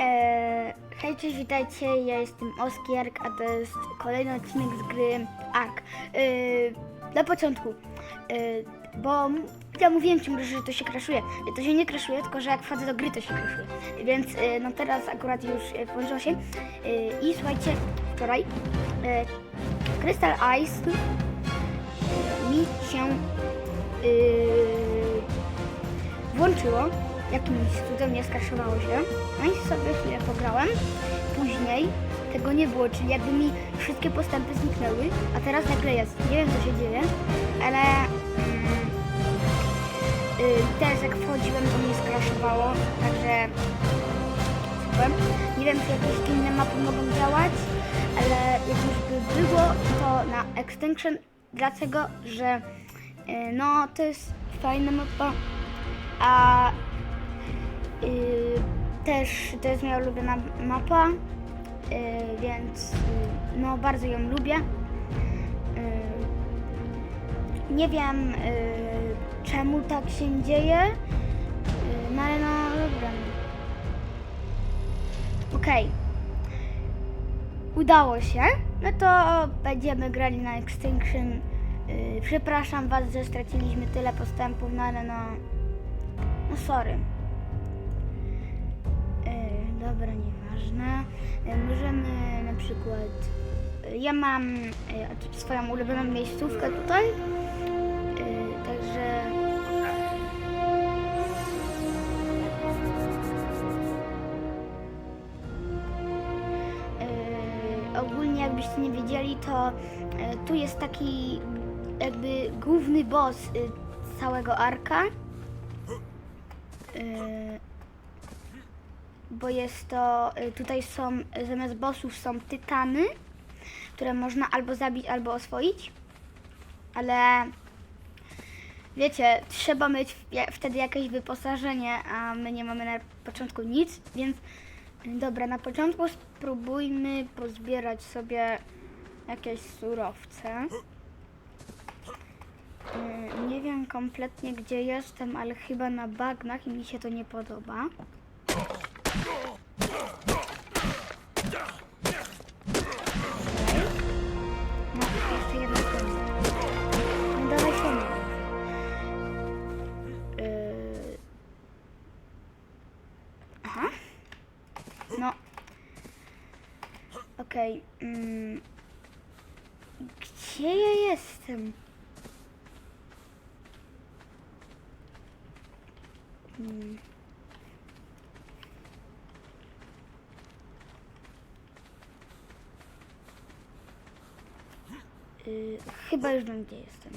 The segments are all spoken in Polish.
E, hej, cześć, witajcie, ja jestem Oskierk, a to jest kolejny odcinek z gry Ark. E, na początku, e, bo ja mówiłem ci, że to się kraszuje. To się nie kraszuje, tylko że jak wchodzę do gry, to się kraszuje. Więc e, no teraz akurat już e, położyło się. E, I słuchajcie, wczoraj e, Crystal Ice mi się e, włączyło. Jakimś cudem nie skraszowało się. No i sobie chwilę pograłem. Później tego nie było, czyli jakby mi wszystkie postępy zniknęły, a teraz nagle jest. Nie wiem co się dzieje, ale mm, y, teraz jak wchodziłem to mnie skraszowało, także super. Nie wiem czy jakieś inne mapy mogą działać, ale jak już by było to na Extinction, dlatego że y, no to jest fajna mapa, a y, też to jest moja ulubiona mapa, y, więc y, no bardzo ją lubię. Y, nie wiem czemu tak się dzieje, no ale no dobra. Okej. Udało się. No to będziemy grali na Extinction. Przepraszam Was, że straciliśmy tyle postępów, no ale no... No sorry. Dobra, nieważne. Y, możemy na przykład... y, ja mam y, swoją ulubioną miejscówkę tutaj. Także... Ogólnie jakbyście nie wiedzieli, to tu jest taki jakby główny boss całego arka. Bo jest to, yy, tutaj są, zamiast bossów są tytany, które można albo zabić, albo oswoić. Ale wiecie, trzeba mieć wtedy jakieś wyposażenie, a my nie mamy na początku nic, więc dobra, na początku spróbujmy pozbierać sobie jakieś surowce. Yy, Nie wiem kompletnie gdzie jestem, ale chyba na bagnach i mi się to nie podoba. Chyba już wiem, gdzie jestem.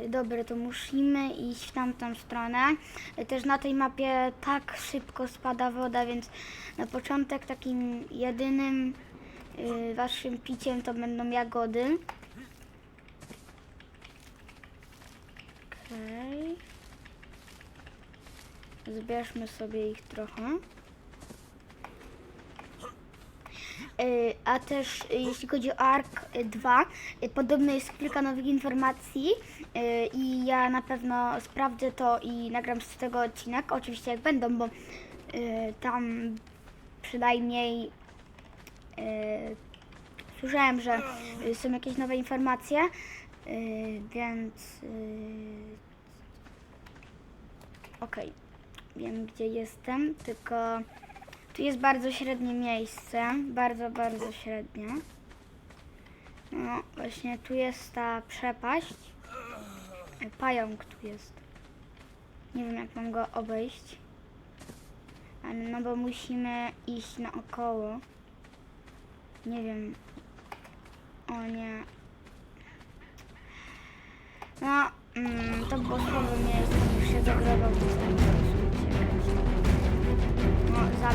Y, Dobra, to musimy iść w tamtą stronę. Y, Też na tej mapie tak szybko spada woda, więc na początek takim jedynym y, waszym piciem to będą jagody. Okej. Zbierzmy sobie ich trochę. Y, A też y, jeśli chodzi o ARK 2, y, podobno jest kilka nowych informacji i ja na pewno sprawdzę to i nagram z tego odcinek, oczywiście jak będą, bo tam przynajmniej słyszałem, że są jakieś nowe informacje, więc okej, wiem gdzie jestem, tylko tu jest bardzo średnie miejsce, bardzo, bardzo średnie. No, właśnie tu jest ta przepaść. E, Pająk tu jest. Nie wiem, jak mam go obejść. No bo musimy iść naokoło. Nie wiem. O nie. No, mm, to było słabo miejsce. Już się zagrował w no, na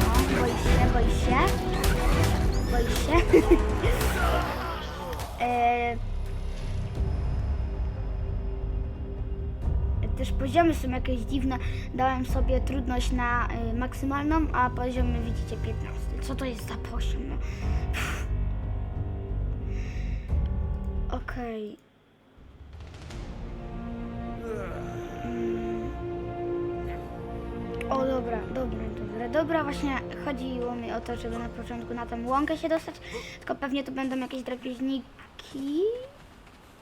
No, boi się, boi się. Boi się. e... Też poziomy są jakieś dziwne. Dałem sobie trudność na y, maksymalną, a poziomy widzicie 15. Co to jest za poziom? No. Dobra, dobra, dobra, dobra, właśnie chodziło mi o to, żeby na początku na tą łąkę się dostać, tylko pewnie to będą jakieś drapieżniki,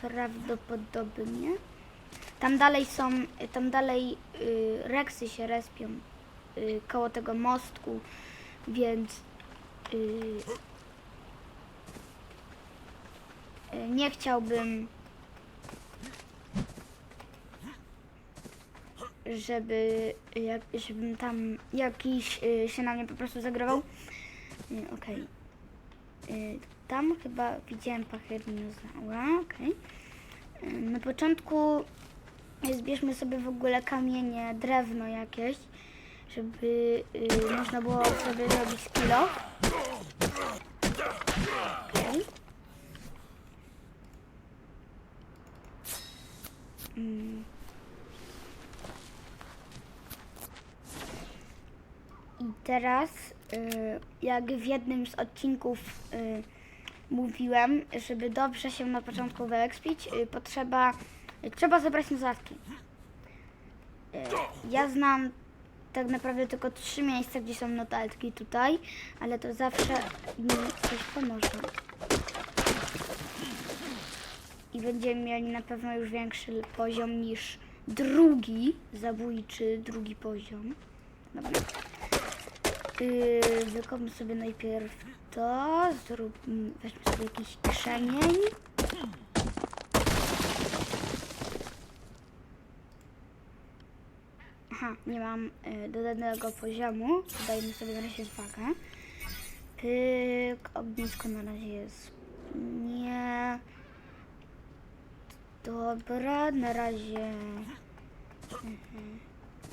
prawdopodobnie. Tam dalej są, tam dalej y, reksy się respią y, koło tego mostku, więc y, y, nie chciałbym żeby jak, żebym tam jakiś y, się na mnie po prostu zagrował. Y, Okej. Y, Tam chyba widziałem pachyrinozaura, okej. Y, Na początku zbierzmy sobie w ogóle kamienie, drewno jakieś, żeby y, można było sobie zrobić kilo. Mm. I teraz, y, jak w jednym z odcinków y, mówiłem, żeby dobrze się na początku wyekspić, y, potrzeba, trzeba zebrać notatki. Ja znam tak naprawdę tylko trzy miejsca, gdzie są notatki tutaj, ale to zawsze mi coś pomoże. I będziemy mieli na pewno już większy poziom niż drugi zabójczy, drugi poziom. Dobra. Yy, wykopmy sobie najpierw to, zrób, mm, weźmy sobie jakiś krzemień. Aha, nie mam y, dodanego poziomu, dajmy sobie na razie zwagę. Pyk, ognisko na razie jest nie. Dobra, na razie. Mhm,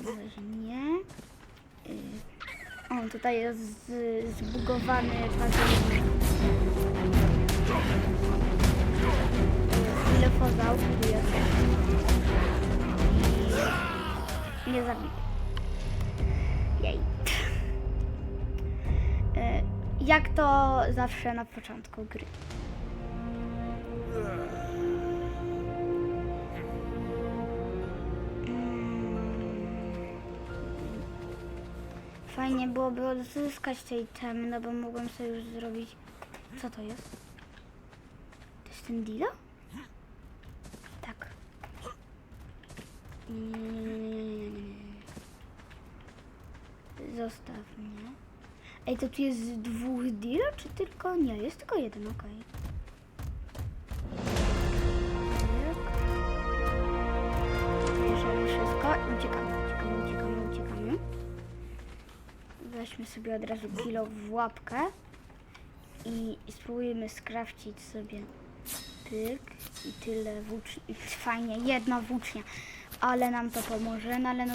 Na razie nie. Y, o, tutaj jest zbugowany. Filofozaur tu jest. I nie zabił. Jej. E, Jak to zawsze na początku gry. Fajnie byłoby odzyskać tej temy, no bo mogłem sobie już zrobić... Co to jest? To jest ten Dilo? Tak. Zostaw mnie. Ej, to tu jest dwóch Dilo, czy tylko... Nie, jest tylko jeden, okej. Tak. Bierzemy wszystko i uciekamy, Weźmy sobie od razu kilo w łapkę i spróbujemy skrawcić sobie pyk i tyle włóczni. Fajnie, jedna włócznia, ale nam to pomoże, no ale no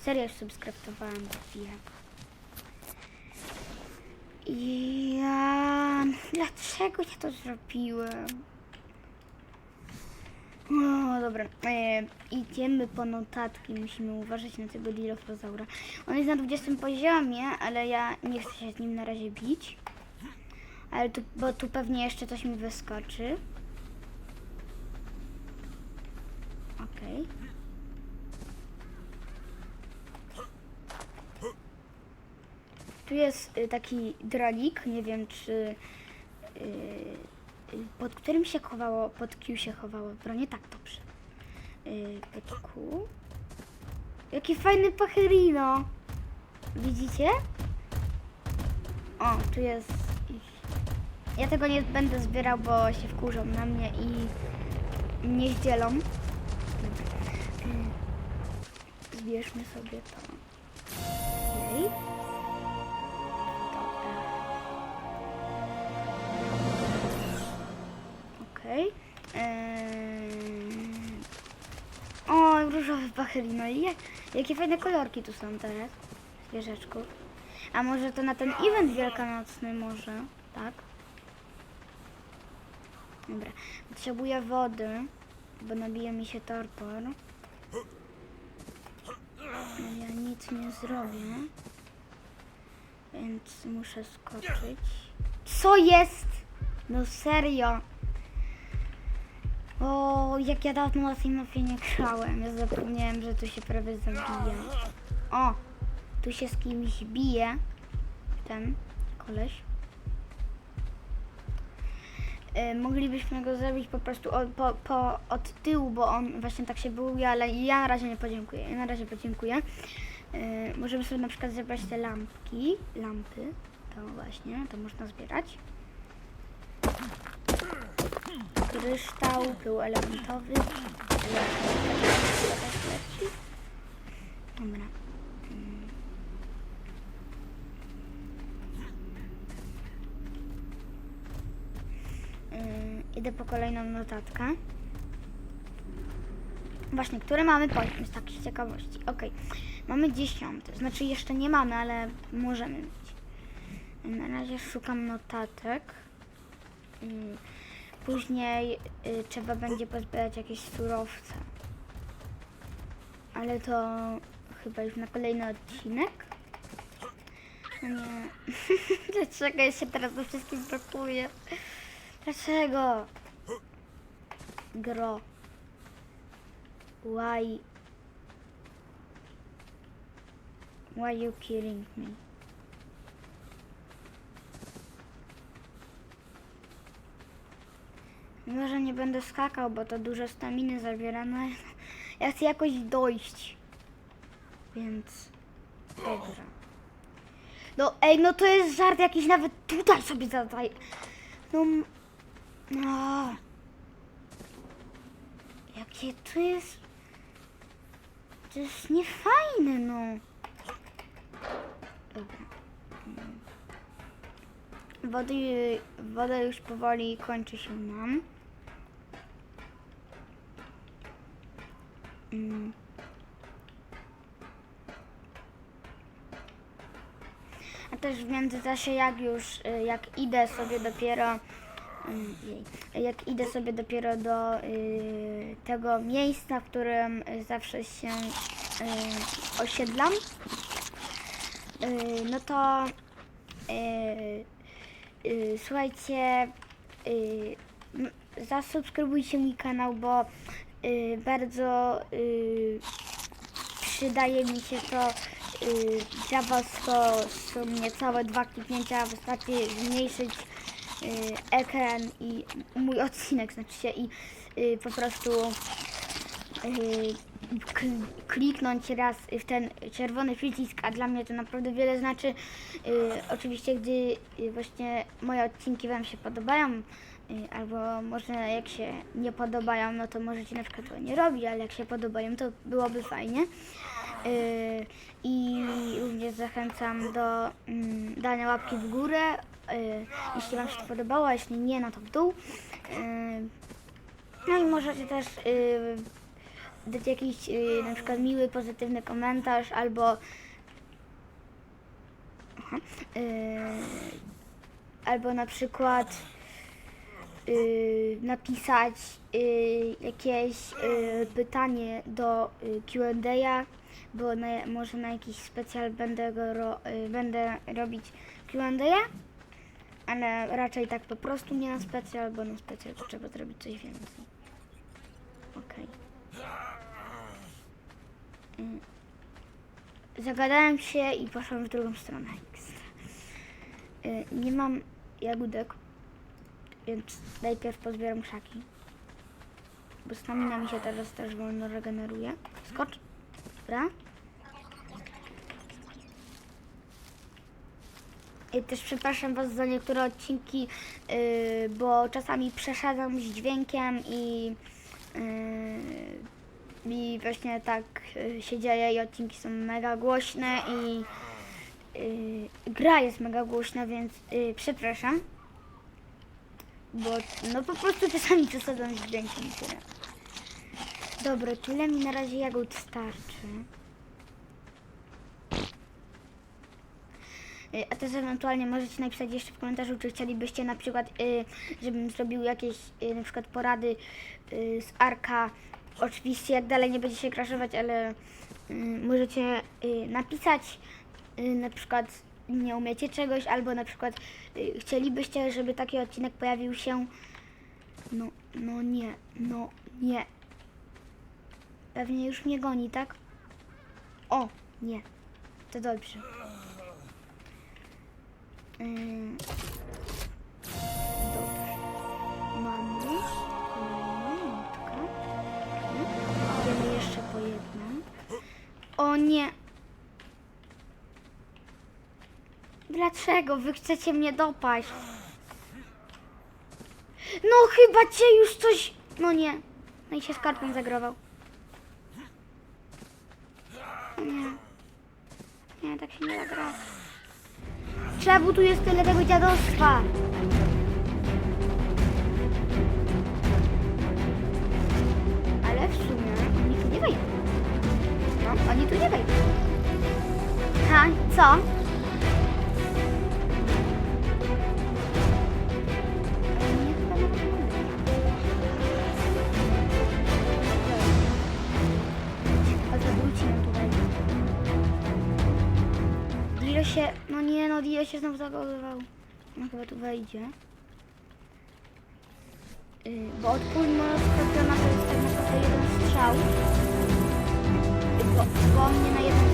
serio już chwilę. I ja... Dlaczego ja to zrobiłem? No dobra, e, idziemy po notatki, musimy uważać na tego Dilophosaura. On jest na 20 poziomie, ale ja nie chcę się z nim na razie bić. Ale tu, bo tu pewnie jeszcze coś mi wyskoczy. Okej. Tu jest y, taki dronik, nie wiem czy y, pod którym się chowało, pod Q się chowało bronie, tak dobrze. Y, pod Q. Jaki fajny pachyrino. Widzicie? O, tu jest. Ja tego nie będę zbierał, bo się wkurzą na mnie i nie zdzielą. Y, Zbierzmy sobie to. Różowy pachylino. Jak, jakie fajne kolorki tu są teraz. Zwierzeczków. A może to na ten event wielkanocny może? Tak? Dobra. Potrzebuję wody, bo nabije mi się torpor. No ja nic nie zrobię. Więc muszę skoczyć. Co jest? No serio. O, jak ja dawno na tej mapie nie grałem. Ja zapomniałem, że tu się prawie zabija. O, tu się z kimś bije. Ten koleś. Y, moglibyśmy go zrobić po prostu od, po, po, od tyłu, bo on właśnie tak się buje, ale ja na razie nie podziękuję. Ja na razie podziękuję. Y, możemy sobie na przykład zebrać te lampki, lampy, to właśnie, to można zbierać. Kryształ, pył elementowy. Dobra. Mm. Idę po kolejną notatkę. Właśnie, które mamy poziom, z takiej ciekawości. Ok, mamy dziesiąty, znaczy jeszcze nie mamy, ale możemy mieć. Na razie szukam notatek. Yy, Później yy, trzeba będzie pozbierać jakieś surowce. Ale to chyba już na kolejny odcinek. No nie. Dlaczego ja się teraz do wszystkich blokuję? Dlaczego? Gro. Why? Why you killing me? Może nie będę skakał, bo to dużo staminy zabiera, no ja chcę jakoś dojść. Więc... Dobra. No ej, no to jest żart jakiś nawet tutaj sobie zadaję. No... No... Jakie to jest... To jest niefajne, no. Dobra. Wody, woda już powoli kończy się nam. Mm. A też w międzyczasie jak już, y, jak idę sobie dopiero, jej, jak idę sobie dopiero do y, tego miejsca, w którym zawsze się y, osiedlam, no to słuchajcie, zasubskrybujcie mój kanał, bo bardzo y, przydaje mi się to. y, Dla Was to są niecałe dwa kliknięcia, wystarczy zmniejszyć y, ekran i mój odcinek, znaczy się i y, po prostu y, kl- kliknąć raz w ten czerwony przycisk, a dla mnie to naprawdę wiele znaczy. Y, oczywiście, gdy y, właśnie moje odcinki Wam się podobają, y, albo może jak się nie podobają, no to możecie na przykład to nie robić, ale jak się podobają, to byłoby fajnie. Y, I również zachęcam do mm, dania łapki w górę, y, jeśli Wam się to podobało, a jeśli nie, no to w dół. Y, no i możecie też y, dać jakiś y, na przykład miły, pozytywny komentarz albo y, albo na przykład y, napisać y, jakieś y, pytanie do y, Q&A, bo na, może na jakiś specjal będę, go ro, y, będę robić Q&A, ale raczej tak po prostu nie na specjal, bo na specjal to trzeba zrobić coś więcej. Okej. Mm. Zagadałem się i poszłam w drugą stronę. Y, Nie mam jagódek, więc najpierw pozbieram krzaki. Bo stamina mi się teraz też wolno regeneruje. Skocz. Dobra. I też przepraszam Was za niektóre odcinki, yy, bo czasami przeszadzam z dźwiękiem i, yy, i właśnie tak yy, się dzieje i odcinki są mega głośne i yy, gra jest mega głośna, więc yy, przepraszam. Bo no po prostu czasami przesadzam z dźwiękiem i tyle. Dobra, tyle mi na razie jagód starczy. Y, A też ewentualnie możecie napisać jeszcze w komentarzu, czy chcielibyście na przykład, y, żebym zrobił jakieś y, na przykład porady z Arka. Oczywiście jak dalej nie będzie się crashować, ale możecie napisać na przykład nie umiecie czegoś, albo na przykład y, chcielibyście, żeby taki odcinek pojawił się. No, no nie, no nie. Pewnie już mnie goni, tak? O, nie. To dobrze. Ym, Dobrze. Mamy kolejną nutkę. Idziemy jeszcze po jedną. O nie! Dlaczego wy chcecie mnie dopaść? No chyba cię już coś... No nie. No i się skarpem zagrował. Nie. Nie, tak się nie da. Czemu tu jest tyle tego dziadostwa? Ale w sumie oni tu nie wejdą. No, oni tu nie wejdą. Ha, co? Się, no nie no, Dio się znowu zagotował. No chyba tu wejdzie. Yy, bo odpór monoskorpiona to jest tak naprawdę jeden strzał. Yy, Bo, bo mnie na jeden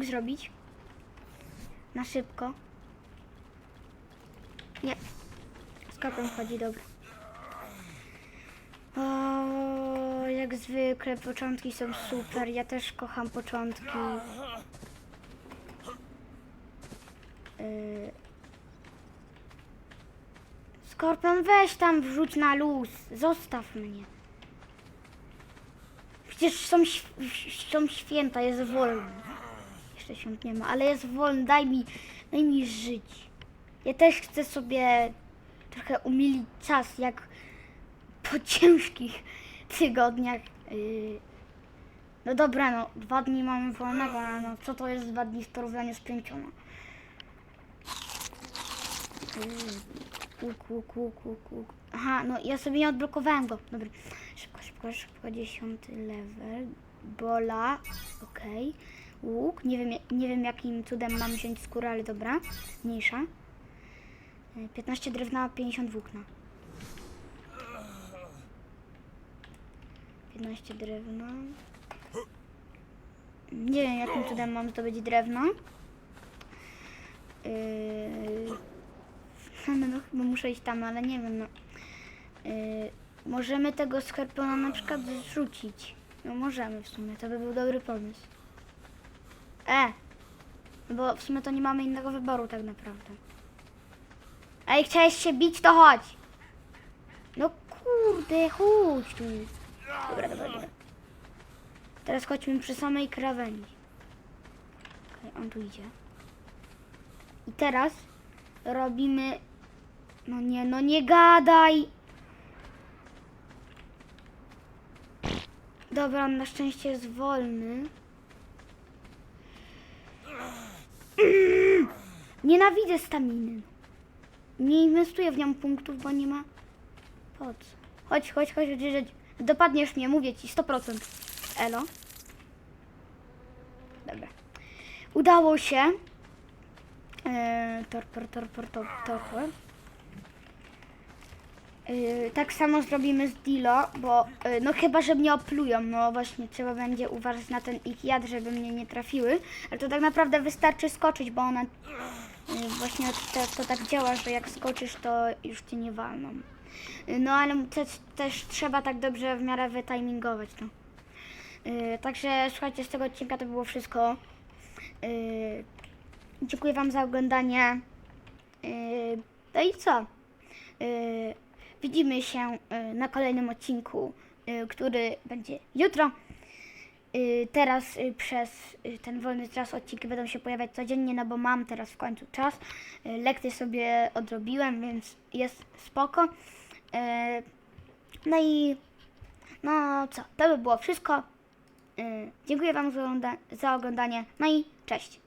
Łuk zrobić. Na szybko. Nie. Skopem wchodzi, dobra. O, jak zwykle początki są super. Ja też kocham początki. Yy. Skorpion, weź tam wrzuć na luz. Zostaw mnie. Przecież są, są święta, jest wolny. Ma, ale jest wolny, daj mi, daj mi żyć. Ja też chcę sobie trochę umilić czas, jak po ciężkich tygodniach. Yy. No dobra, no dwa dni mamy wolnego, no co to jest dwa dni w porównaniu z pięcioma? Yy, Łuk, łuk, łuk, łuk, łuk. Aha, no ja sobie nie odblokowałem go. Dobra, szybko, szybko, szybko, dziesiąty level. Bola, okej. Łuk, nie wiem, nie wiem jakim cudem mam wziąć skórę, ale dobra, mniejsza. Yy, 15 drewna, 50 włókna. 15 drewna. Nie wiem jakim cudem mam zdobyć drewno. Yy... No, no chyba muszę iść tam, ale nie wiem, no. Yy, możemy tego skorpiona na przykład zrzucić. No możemy w sumie, to by był dobry pomysł. E! Bo w sumie to nie mamy innego wyboru tak naprawdę. Ej, chciałeś się bić, to chodź! No kurde, chodź tu. Dobra, dobra, dobra. Teraz chodźmy przy samej krawędzi. Okej, on tu idzie. I teraz robimy... No nie, no nie gadaj! Dobra, on na szczęście jest wolny. Nienawidzę staminy. Nie inwestuję w nią punktów, bo nie ma... Po co? Chodź, chodź, chodź, chodź, chodź. Dopadniesz mnie, mówię ci, 100%. Elo. Dobra. Udało się. Eee, torpor, torpor, tor, torpor. Eee, tak samo zrobimy z Dilo, bo e, no chyba, że mnie oplują, no właśnie trzeba będzie uważać na ten ich jad, żeby mnie nie trafiły, ale to tak naprawdę wystarczy skoczyć, bo one e, właśnie to, to tak działa, że jak skoczysz, to już cię nie walną. E, No ale też, też trzeba tak dobrze w miarę wytimingować, no. E, Także słuchajcie, z tego odcinka to było wszystko. E, Dziękuję Wam za oglądanie. Yy, No i co? Yy, Widzimy się yy, na kolejnym odcinku, yy, który będzie jutro. Yy, Teraz yy, przez yy, ten wolny czas odcinki będą się pojawiać codziennie, no bo mam teraz w końcu czas. Lekcje sobie odrobiłem, więc jest spoko. No i no co, to by było wszystko. Dziękuję Wam za za oglądanie. No i cześć.